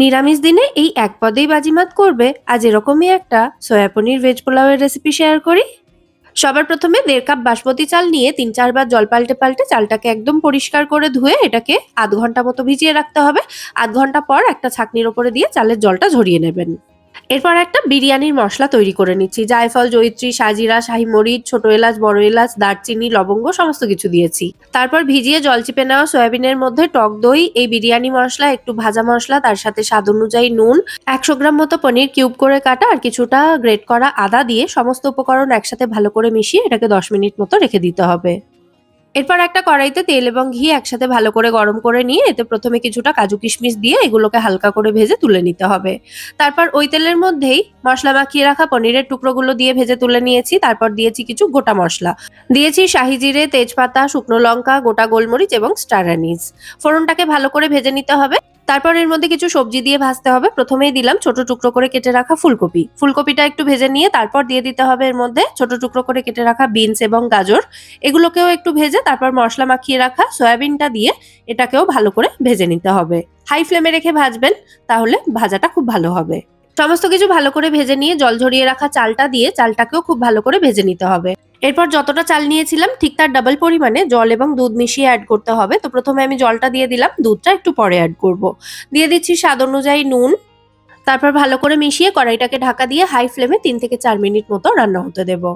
নিরামিষ দিনে এই এক পদেই বাজিমাত করবে আজ এরকমই একটা সয়া পনির ভেজ পোলাওয়ের রেসিপি শেয়ার করি। সবার প্রথমে দেড় কাপ বাসমতি চাল নিয়ে তিন চারবার জল পাল্টে পাল্টে চালটাকে একদম পরিষ্কার করে ধুয়ে এটাকে আধ ঘণ্টা মতো ভিজিয়ে রাখতে হবে। আধ ঘণ্টা পর একটা ছাকনির ওপরে দিয়ে চালের জলটা ঝরিয়ে নেবেন। এরপর একটা বিরিয়ানির মশলা তৈরি করে নিচ্ছি। জায়ফল, জয়িত্রী, সাজিরা, শাহি মরিচ, ছোট এলাচ, বড় এলাচ, দারচিনি, লবঙ্গ সমস্ত কিছু দিয়েছি। তারপর ভিজিয়ে জল চিপে নেওয়া সয়াবিনের মধ্যে টক দই, এই বিরিয়ানি মশলা, একটু ভাজা মশলা, তার সাথে স্বাদ অনুযায়ী নুন, একশো গ্রাম মতো পনির কিউব করে কাটা আর কিছুটা গ্রেট করা আদা দিয়ে সমস্ত উপকরণ একসাথে ভালো করে মিশিয়ে এটাকে দশ মিনিট মতো রেখে দিতে হবে। এরপর একটা কড়াইতে তেল এবং ঘি একসাথে ভালো করে গরম করে নিয়ে এতে প্রথমে কিছুটা কাজু কিশমিশ দিয়ে এগুলোকে হালকা করে ভেজে তুলে নিতে হবে। তারপর ওই তেলের মধ্যেই মশলা মাখিয়ে রাখা পনিরের টুকরোগুলো দিয়ে ভেজে তুলে নিয়েছি। তারপর দিয়েছি কিছু গোটা মশলা। দিয়েছি শাহিজিরে তেজপাতা, শুকনো লঙ্কা, গোটা গোলমরিচ এবং স্টার অ্যানিস ফোড়নটাকে ভালো করে ভেজে নিতে হবে। তারপর এর মধ্যে কিছু সবজি দিয়ে ভাজতে হবে। প্রথমেই দিলাম ছোট টুকরো করে কেটে রাখা ফুলকপি। ফুলকপিটা একটু ভেজে নিয়ে তারপর দিয়ে দিতে হবে এর মধ্যে ছোট টুকরো করে কেটে রাখা বিনস এবং গাজর। এগুলোকেও একটু ভেজে তারপর মশলা মাখিয়ে রাখা সয়াবিনটা দিয়ে এটাকেও ভালো করে ভেজে নিতে হবে। হাই ফ্লেমে রেখে ভাজবেন, তাহলে ভাজাটা খুব ভালো হবে। সমস্ত কিছু ভালো করে ভেজে নিয়ে জল ঝরিয়ে রাখা চালটা দিয়ে চালটাকেও খুব ভালো করে ভেজে নিতে হবে। এরপর যতটা চাল নিয়েছিলাম, ঠিক তার ডাবল পরিমাণে জল এবং দুধ মিশিয়ে অ্যাড করতে হবে। তো প্রথমে আমি জলটা দিয়ে দিলাম, দুধটা একটু পরে অ্যাড করব। দিয়ে দিচ্ছি স্বাদ অনুযায়ী নুন। তারপর ভালো করে মিশিয়ে কড়াইটাকে ঢাকা দিয়ে হাই ফ্লেমে তিন থেকে চার মিনিট মতো রান্না হতে দেবো।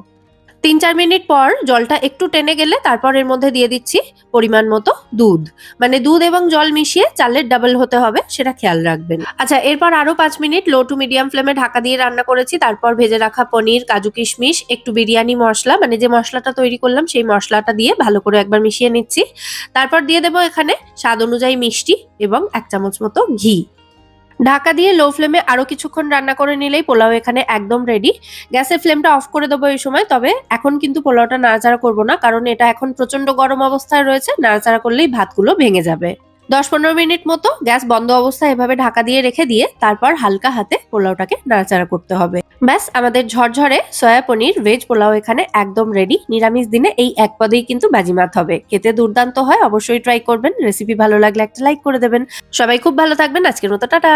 তিন চার মিনিট পর জলটা একটু টেনে গেলে তারপর এর মধ্যে দিয়ে দিচ্ছি পরিমাণ মতো দুধ। মানে দুধ এবং জল মিশিয়ে চালের ডাবল হতে হবে, সেটা খেয়াল রাখবেন। আচ্ছা এরপর আরও পাঁচ মিনিট লো টু মিডিয়াম ফ্লেমে ঢাকা দিয়ে রান্না করেছি। তারপর ভেজে রাখা পনির, কাজু কিশমিশ, একটু বিরিয়ানি মশলা মানে যে মশলাটা তৈরি করলাম সেই মশলাটা দিয়ে ভালো করে একবার মিশিয়ে নিচ্ছি। তারপর দিয়ে দেবো এখানে স্বাদ অনুযায়ী মিষ্টি এবং এক চামচ মতো ঘি। ঢাকা দিয়ে লো ফ্লেমে আরও কিছুক্ষণ রান্না করে নিলেই পোলাও এখানে একদম রেডি গ্যাসের ফ্লেমটা অফ করে দেবো এই সময়, তবে এখন কিন্তু পোলাওটা নাড়াচাড়া করব না, কারণ এটা এখন প্রচণ্ড গরম অবস্থায় রয়েছে, নাড়াচাড়া করলেই ভাতগুলো ভেঙে যাবে। দশ পনেরো মিনিট মতো গ্যাস বন্ধ অবস্থায় এভাবে ঢাকা দিয়ে রেখে দিয়ে তারপর হালকা হাতে পোলাওটাকে নাড়াচাড়া করতে হবে। ব্যাস, আমাদের ঝরঝরে সয়া পনির ভেজ পোলাও এখানে একদম রেডি নিরামিষ দিনে এই এক পদেই কিন্তু বাজিমাত হবে। খেতে দুর্দান্ত হয়, অবশ্যই ট্রাই করবেন। রেসিপি ভালো লাগলে একটা লাইক করে দেবেন। সবাই খুব ভালো থাকবেন। আজকের মতো টাটা!